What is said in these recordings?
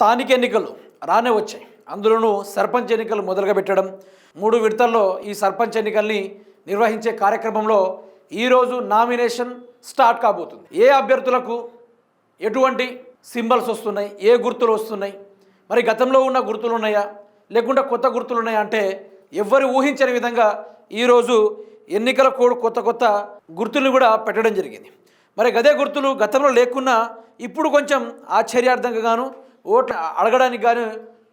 స్థానిక ఎన్నికలు రానే వచ్చాయి. అందులోనూ సర్పంచ్ ఎన్నికలు మొదలుగా పెట్టడం మూడు విడతల్లో ఈ సర్పంచ్ ఎన్నికల్ని నిర్వహించే కార్యక్రమంలో ఈరోజు నామినేషన్ స్టార్ట్ కాబోతుంది. ఏ అభ్యర్థులకు ఎటువంటి సింబల్స్ వస్తున్నాయి ఏ గుర్తులు వస్తున్నాయి మరి గతంలో ఉన్న గుర్తులు ఉన్నాయా లేకుండా కొత్త గుర్తులు ఉన్నాయా అంటే ఎవ్వరు ఊహించని విధంగా ఈరోజు ఎన్నికల కోడ్ కొత్త కొత్త గుర్తుల్ని కూడా పెట్టడం జరిగింది. మరి గదే గుర్తులు గతంలో లేకున్నా ఇప్పుడు కొంచెం ఆశ్చర్యార్థంగా గాను ఓట్లు అడగడానికి కానీ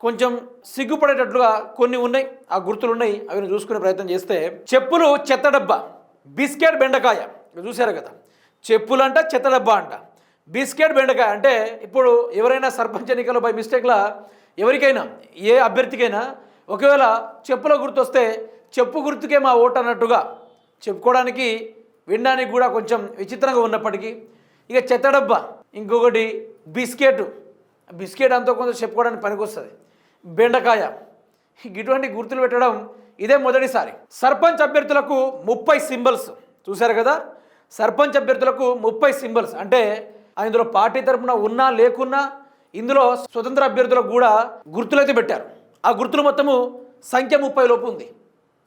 కొంచెం సిగ్గుపడేటట్లుగా కొన్ని ఉన్నాయి. ఆ గుర్తులు ఉన్నాయి అవి చూసుకునే ప్రయత్నం చేస్తే చెప్పులు చెత్త డబ్బా బిస్కెట్ బెండకాయ. చూసారు చూశారు కదా. చెప్పులు అంట చెత్త డబ్బా అంట. బిస్కెట్ బెండకాయ అంటే ఇప్పుడు ఎవరైనా సర్పంచ్ ఎన్నికల్లో బై మిస్టేక్లా ఎవరికైనా ఏ అభ్యర్థికైనా ఒకవేళ చెప్పుల గుర్తు వస్తే చెప్పు గుర్తుకే మా ఓటు అన్నట్టుగా చెప్పుకోవడానికి వినడానికి కూడా కొంచెం విచిత్రంగా ఉన్నప్పటికీ ఇక చెత్త డబ్బా ఇంకొకటి బిస్కెట్. బిస్కెట్ అంతా కొంత చెప్పుకోవడానికి పనికొస్తుంది. బెండకాయ. ఇటువంటి గుర్తులు పెట్టడం ఇదే మొదటిసారి. సర్పంచ్ అభ్యర్థులకు ముప్పై సింబల్స్. చూశారు కదా? సర్పంచ్ అభ్యర్థులకు ముప్పై సింబల్స్. అంటే ఇందులో పార్టీ తరపున ఉన్నా లేకున్నా ఇందులో స్వతంత్ర అభ్యర్థులకు కూడా గుర్తులైతే పెట్టారు. ఆ గుర్తులు మొత్తము సంఖ్య ముప్పై లోపు ఉంది.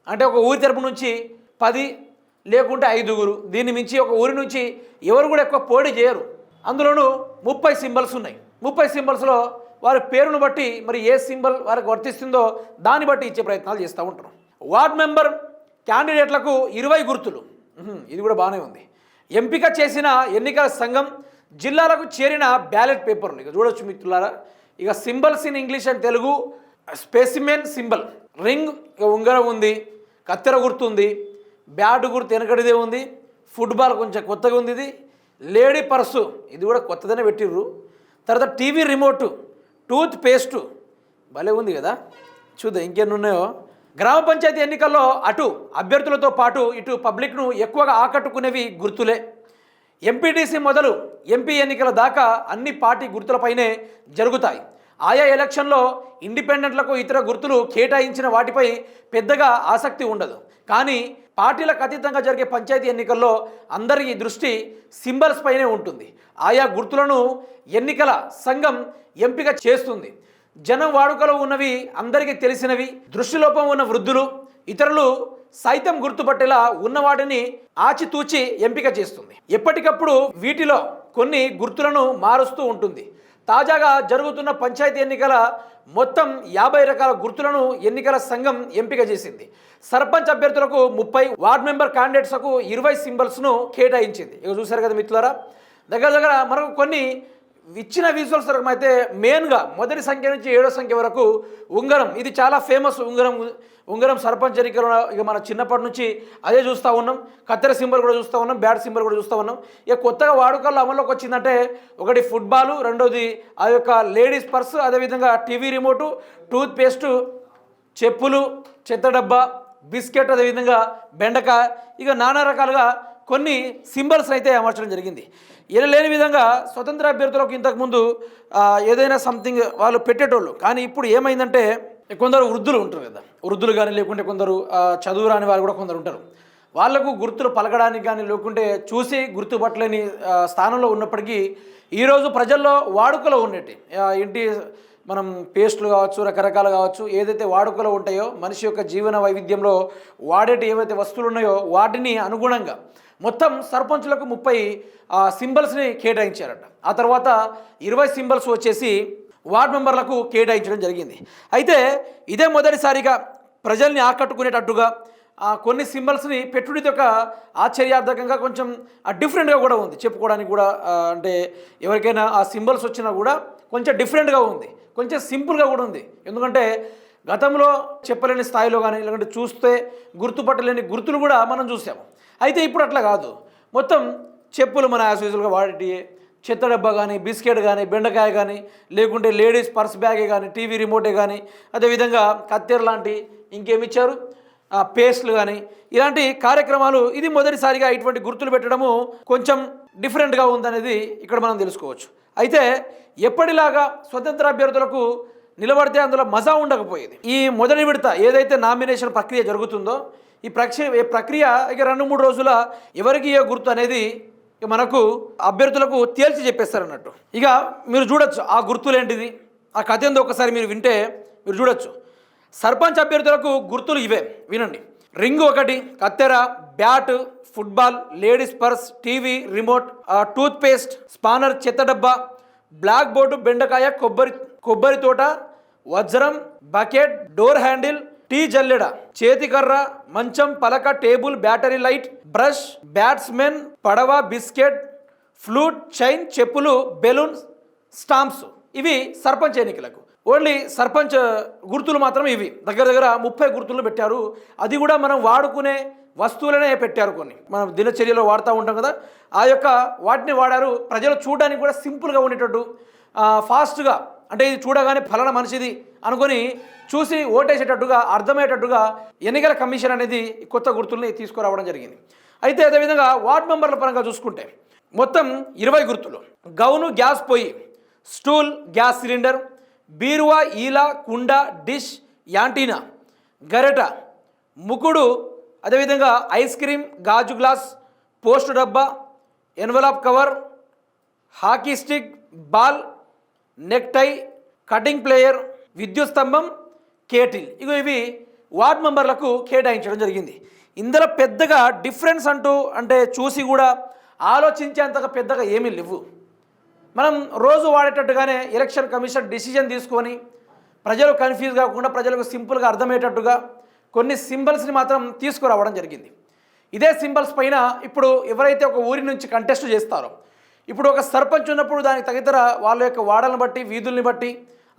అంటే ఒక ఊరి తరపు నుంచి పది లేకుంటే ఐదుగురు. దీన్ని మించి ఒక ఊరి నుంచి ఎవరు కూడా ఎక్కువ పోటీ చేయరు. అందులోనూ ముప్పై సింబల్స్ ఉన్నాయి. ముప్పై సింబల్స్లో వారి పేరును బట్టి మరి ఏ సింబల్ వారికి వర్తిస్తుందో దాన్ని బట్టి ఇచ్చే ప్రయత్నాలు చేస్తూ ఉంటారు. వార్డ్ మెంబర్ క్యాండిడేట్లకు ఇరవై గుర్తులు. ఇది కూడా బాగానే ఉంది. ఎంపిక చేసిన ఎన్నికల సంఘం జిల్లాలకు చేరిన బ్యాలెట్ పేపర్లు ఇక చూడొచ్చు మిత్రులారా. ఇక symbols in English and Telugu specimen symbol. Ring ఇక ఉంగరం ఉంది కత్తెర గుర్తు ఉంది బ్యాట్ గుర్తు వెనకటిదే ఉంది ఫుట్బాల్ కొంచెం కొత్తగా ఉంది ఇది. లేడీ పర్సు ఇది కూడా కొత్తదనే పెట్టిర్రు. తర్వాత టీవీ రిమోటు టూత్ పేస్టు. భలే ఉంది కదా? చూద్దాం ఇంకేమున్నాయో గ్రామ పంచాయతీ ఎన్నికల్లో అటు అభ్యర్థులతో పాటు ఇటు పబ్లిక్ను ఎక్కువగా ఆకట్టుకునేవి గుర్తులే. ఎంపీటీసీ మొదలు ఎంపీ ఎన్నికల దాకా అన్ని పార్టీ గుర్తులపైనే జరుగుతాయి. ఆయా ఎలక్షన్లో ఇండిపెండెంట్లకు ఇతర గుర్తులు కేటాయించిన వాటిపై పెద్దగా ఆసక్తి ఉండదు. కానీ పార్టీలకు అతీతంగా జరిగే పంచాయతీ ఎన్నికల్లో అందరి దృష్టి సింబల్స్ పైనే ఉంటుంది. ఆయా గుర్తులను ఎన్నికల సంఘం ఎంపిక చేస్తుంది. జనం వాడుకలో ఉన్నవి అందరికీ తెలిసినవి దృష్టిలోపం ఉన్న వృద్ధులు ఇతరులు సైతం గుర్తుపట్టేలా ఉన్న వాటిని ఆచితూచి ఎంపిక చేస్తుంది. ఎప్పటికప్పుడు వీటిలో కొన్ని గుర్తులను మారుస్తూ ఉంటుంది. తాజాగా జరుగుతున్న పంచాయతీ ఎన్నికల మొత్తం యాభై రకాల గుర్తులను ఎన్నికల సంఘం ఎంపిక చేసింది. సర్పంచ్ అభ్యర్థులకు ముప్పై వార్డ్ మెంబర్ క్యాండిడేట్స్కు ఇరవై సింబల్స్ను కేటాయించింది. ఇక చూశారు కదా మిత్రులారా? దగ్గర దగ్గర మనకు కొన్ని ఇచ్చిన విజువల్స్ వరకు అయితే మెయిన్గా మొదటి సంఖ్య నుంచి ఏడో సంఖ్య వరకు ఉంగరం ఇది చాలా ఫేమస్ ఉంగరం ఉంగరం సర్పంచ్ ఎన్నికలు ఇక మన చిన్నప్పటి నుంచి అదే చూస్తూ ఉన్నాం. కత్తెర సింబల్ కూడా చూస్తూ ఉన్నాం బ్యాట్ సింబల్ కూడా చూస్తూ ఉన్నాం. ఇక కొత్తగా వాడుకల్లో అమల్లోకి వచ్చిందంటే ఒకటి ఫుట్బాలు రెండోది ఆ యొక్క లేడీస్ పర్స్ అదేవిధంగా టీవీ రిమోటు టూత్ పేస్టు చెప్పులు చెత్త డబ్బా బిస్కెట్ అదేవిధంగా బెండకాయ ఇక నానా రకాలుగా కొన్ని సింబల్స్ అయితే అమర్చడం జరిగింది. ఇలా లేని విధంగా స్వతంత్ర అభ్యర్థులకు ఇంతకుముందు ఏదైనా సంథింగ్ వాళ్ళు పెట్టేటోళ్ళు. కానీ ఇప్పుడు ఏమైందంటే కొందరు వృద్ధులు ఉంటారు కదా. వృద్ధులు కానీ లేకుంటే కొందరు చదువు రాని వాళ్ళు కూడా కొందరు ఉంటారు. వాళ్ళకు గుర్తులు పలకడానికి కానీ లేకుంటే చూసి గుర్తుపట్టలేని స్థానంలో ఉన్నప్పటికీ ఈరోజు ప్రజల్లో వాడుకలో ఉన్నట్టు ఇంటి మనం పేస్టులు కావచ్చు రకరకాలు కావచ్చు ఏదైతే వాడుకలో ఉంటాయో మనిషి యొక్క జీవన వైవిధ్యంలో వాడేటి ఏవైతే వస్తువులు ఉన్నాయో వాటిని అనుగుణంగా మొత్తం సర్పంచులకు ముప్పై సింబల్స్ని కేటాయించారట. ఆ తర్వాత ఇరవై సింబల్స్ వచ్చేసి వార్డ్ మెంబర్లకు కేటాయించడం జరిగింది. అయితే ఇదే మొదటిసారిగా ప్రజల్ని ఆకట్టుకునేటట్టుగా ఆ కొన్ని సింబల్స్ని పెట్టుడి యొక్క ఆశ్చర్యార్థకంగా కొంచెం డిఫరెంట్గా కూడా ఉంది. చెప్పుకోవడానికి కూడా అంటే ఎవరికైనా ఆ సింబల్స్ వచ్చినా కూడా కొంచెం డిఫరెంట్గా ఉంది. కొంచెం సింపుల్గా కూడా ఉంది. ఎందుకంటే గతంలో చెప్పలేని స్థాయిలో కానీ లేకుంటే చూస్తే గుర్తుపట్టలేని గుర్తులు కూడా మనం చూసాము. అయితే ఇప్పుడు అట్లా కాదు. మొత్తం చెప్పులు మన యాజ్ యూజువల్గా వాడి చెత్త డబ్బా కానీ బిస్కెట్ కానీ బెండకాయ కానీ లేకుంటే లేడీస్ పర్స్ బ్యాగే కానీ టీవీ రిమోటే కానీ అదేవిధంగా కత్తెర లాంటి ఇంకేమిచ్చారు ఆ, పేస్ట్లు కానీ ఇలాంటి కార్యక్రమాలు ఇది మొదటిసారిగా ఇటువంటి గుర్తులు పెట్టడము కొంచెం డిఫరెంట్గా ఉందనేది ఇక్కడ మనం తెలుసుకోవచ్చు. అయితే ఎప్పటిలాగా స్వతంత్ర అభ్యర్థులకు నిలబడితే అందులో మజా ఉండకపోయేది. ఈ మొదటి విడత ఏదైతే నామినేషన్ ప్రక్రియ జరుగుతుందో ఈ ప్రక్రియ ఈ ప్రక్రియ ఇక రెండు మూడు రోజుల ఎవరికి ఏ గుర్తు అనేది మనకు అభ్యర్థులకు తేల్చి చెప్పేస్తారు అన్నట్టు. ఇక మీరు చూడొచ్చు ఆ గుర్తులేంటిది ఆ కథ ఏందో ఒకసారి మీరు వింటే మీరు చూడొచ్చు. సర్పంచ్ అభ్యర్థులకు గుర్తులు ఇవే. వినండి. రింగ్ ఒకటి కత్తెర bat football ladies purse TV remote tooth paste spanner చెత్త డబ్బా బ్లాక్ బోర్డు బెండకాయ కొబ్బరి కొబ్బరి తోట వజ్రం బకెట్ డోర్ హ్యాండిల్ టీ జల్లెడ చేతికర్ర మంచం పలక table battery light brush batsmen పడవ బిస్కెట్ ఫ్లూట్ చైన్ చెప్పులు బెలూన్ స్టాంప్స్. ఇవి సర్పంచ్ ఎన్నికలకు. ఓన్లీ సర్పంచ్ గుర్తులు మాత్రం ఇవి. దగ్గర దగ్గర ముప్పై గుర్తులు పెట్టారు. అది కూడా మనం వాడుకునే వస్తువులనే పెట్టారు కొన్ని. మనం దినచర్యలో వాడుతూ ఉంటాం కదా ఆ యొక్క వాటిని వాడారు. ప్రజలు చూడడానికి కూడా సింపుల్గా ఉండేటట్టు ఫాస్ట్గా అంటే ఇది చూడగానే ఫలానా మనిషిది అనుకొని చూసి ఓటేసేటట్టుగా అర్థమయ్యేటట్టుగా ఎన్నికల కమిషన్ అనేది కొత్త గుర్తుల్ని తీసుకురావడం జరిగింది. అయితే అదేవిధంగా వార్డ్ మెంబర్ల పరంగా చూసుకుంటే మొత్తం ఇరవై గుర్తులు. గౌను గ్యాస్ పొయ్యి స్టూల్ గ్యాస్ సిలిండర్ బీరువా ఈల కుండ డిష్ యాంటీనా గరెట ముకుడు అదేవిధంగా ఐస్ క్రీమ్ గాజు గ్లాస్ పోస్ట్ డబ్బా envelope cover hockey stick ball neck tie cutting player విద్యుత్ స్తంభం కేటిల్. ఇగో ఇవి వార్డ్ మెంబర్లకు కేటాయించడం జరిగింది. ఇందులో పెద్దగా డిఫరెన్స్ అంటూ అంటే చూసి కూడా ఆలోచించేంతగా పెద్దగా ఏమీ లేవు. మనం రోజు వాడేటట్టుగానే ఎలక్షన్ కమిషన్ డిసిజన్ తీసుకొని ప్రజలు కన్ఫ్యూజ్ కాకుండా ప్రజలకు సింపుల్గా అర్థమయ్యేటట్టుగా కొన్ని సింబల్స్ని మాత్రం తీసుకురావడం జరిగింది. ఇదే సింబల్స్ పైన ఇప్పుడు ఎవరైతే ఒక ఊరి నుంచి కంటెస్ట్ చేస్తారో ఇప్పుడు ఒక సర్పంచ్ ఉన్నప్పుడు దానికి తగితర వాళ్ళ యొక్క వాడలను బట్టి వీధుల్ని బట్టి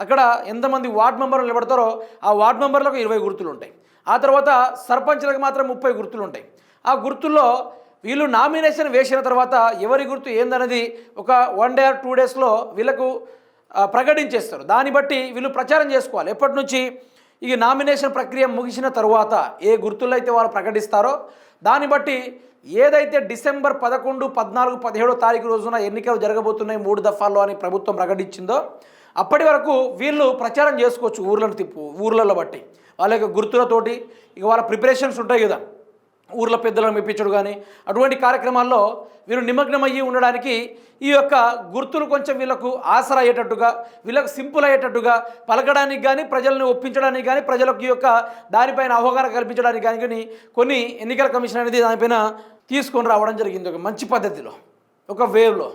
అక్కడ ఎంతమంది వార్డ్ మెంబర్లు నిలబడతారో ఆ వార్డ్ మెంబర్లకు ఇరవై గుర్తులు ఉంటాయి. ఆ తర్వాత సర్పంచ్లకు మాత్రం ముప్పై గుర్తులు ఉంటాయి. ఆ గుర్తుల్లో వీళ్ళు నామినేషన్ వేసిన తర్వాత ఎవరి గుర్తు ఏందనేది ఒక వన్ డే ఆర్ టూ డేస్లో వీళ్ళకు ప్రకటించేస్తారు. దాన్ని బట్టి వీళ్ళు ప్రచారం చేసుకోవాలి. ఎప్పటి నుంచి? ఈ నామినేషన్ ప్రక్రియ ముగిసిన తరువాత ఏ గుర్తులు అయితే వాళ్ళు ప్రకటిస్తారో దాన్ని బట్టి ఏదైతే డిసెంబర్ పదకొండు పద్నాలుగు పదిహేడో తారీఖు రోజున ఎన్నికలు జరగబోతున్నాయి మూడు దఫాల్లో అని ప్రభుత్వం ప్రకటించిందో అప్పటి వరకు వీళ్ళు ప్రచారం చేసుకోవచ్చు ఊర్లను తిప్పు ఊర్లలో బట్టి. వాళ్ళ యొక్క గుర్తులతోటి ఇక వాళ్ళ ప్రిపరేషన్స్ ఉంటాయి కదా. ఊర్ల పెద్దలను మెప్పించడు కానీ అటువంటి కార్యక్రమాల్లో వీరు నిమగ్నమయ్యి ఉండడానికి ఈ యొక్క గుర్తులు కొంచెం వీళ్ళకు ఆసరా అయ్యేటట్టుగా వీళ్ళకు సింపుల్ అయ్యేటట్టుగా పలకడానికి కానీ ప్రజలను ఒప్పించడానికి కానీ ప్రజలకు ఈ యొక్క దానిపైన అవగాహన కల్పించడానికి కానీ కానీ కొన్ని ఎన్నికల కమిషన్ అనేది దానిపైన తీసుకొని రావడం జరిగింది ఒక మంచి పద్ధతిలో ఒక వేవ్లో.